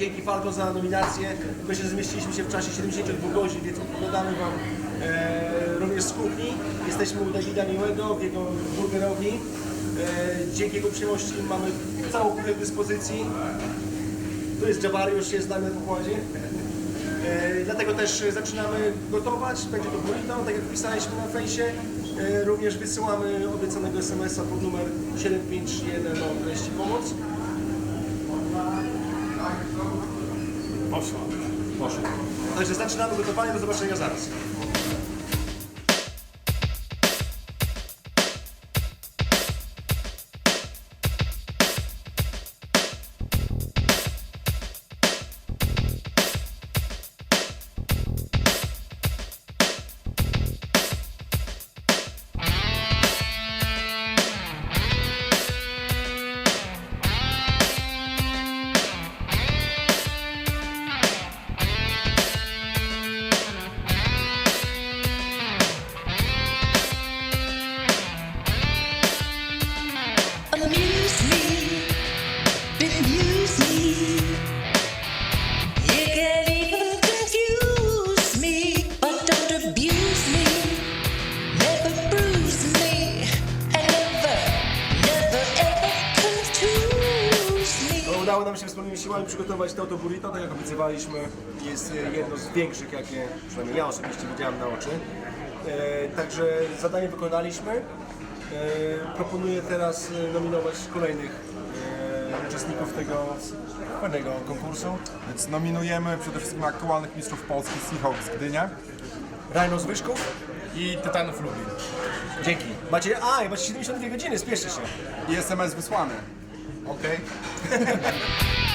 dzięki Falco za nominację. Myślę, że zmieściliśmy się w czasie 72 godzin, więc opowiadamy Wam e, również z kuchni. Jesteśmy u Dawida Miłego w jego burgerowni. E, dzięki jego uprzejmości mamy całą kuchnię w dyspozycji. Tu jest Jabari, już jest z nami na pokładzie. E, Dlatego też zaczynamy gotować, będzie to burrito, tak jak pisaliśmy na fejsie. E, Również wysyłamy obiecanego SMS-a pod numer 7531 o treści pomoc. Poszło. Proszę. Także zaczynamy gotowanie, do zobaczenia zaraz. Nam się wspólnymi siłami przygotować to, to burrito, tak jak obiecywaliśmy. Jest e, jedno z większych, jakie przynajmniej ja osobiście widziałem na oczy. E, także zadanie wykonaliśmy. E, proponuję teraz e, nominować kolejnych e, uczestników tego fajnego konkursu. Więc nominujemy przede wszystkim aktualnych mistrzów Polski Seahawks Gdynia. Rhino z Wyszków. I Tytanów Lublin. Dzięki. Macie, a, macie 72 godziny, spieszcie się. I SMS wysłany. Okay.